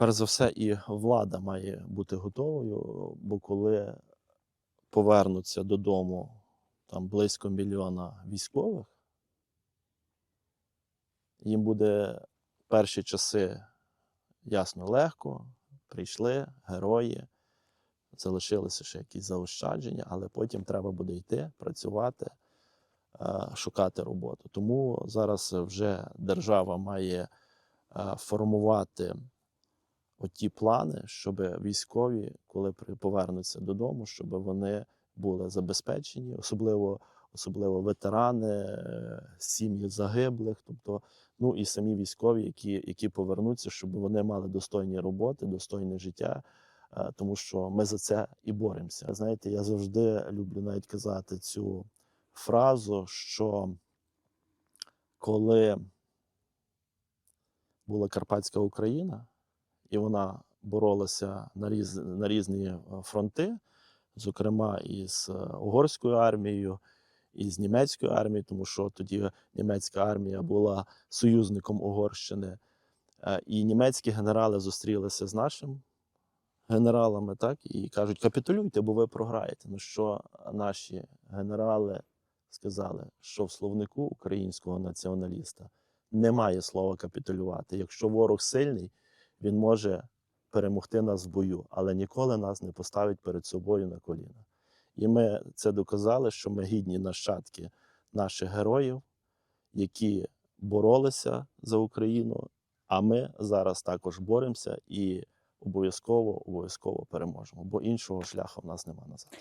Перш за все, і влада має бути готовою, бо коли повернуться додому там близько мільйона військових, їм буде перші часи ясно легко, прийшли герої, залишилися ще якісь заощадження, але потім треба буде йти, працювати, е, шукати роботу. Тому зараз вже держава має е, формувати оті плани, щоб військові, коли повернуться додому, щоб вони були забезпечені, особливо, особливо ветерани, е, сім'ї загиблих, тобто, ну і самі військові, які, які повернуться, щоб вони мали достойні роботи, достойне життя. е, Тому що ми за це і боремося. Знаєте, я завжди люблю навіть казати цю фразу, що коли була Карпатська Україна, і вона боролася на, різ, на різні е, фронти, зокрема із е, угорською армією, і з німецькою армією, тому що тоді німецька армія була союзником Угорщини. Е, І німецькі генерали зустрілися з нашим генералами, так, і кажуть: капітулюйте, бо ви програєте. Ну що наші генерали сказали, що в словнику українського націоналіста немає слова капітулювати. Якщо ворог сильний, він може перемогти нас в бою, але ніколи нас не поставить перед собою на коліна. І ми це доказали, що ми гідні нащадки наших героїв, які боролися за Україну. А ми зараз також боремося і обов'язково обов'язково переможемо, бо іншого шляху в нас немає назад.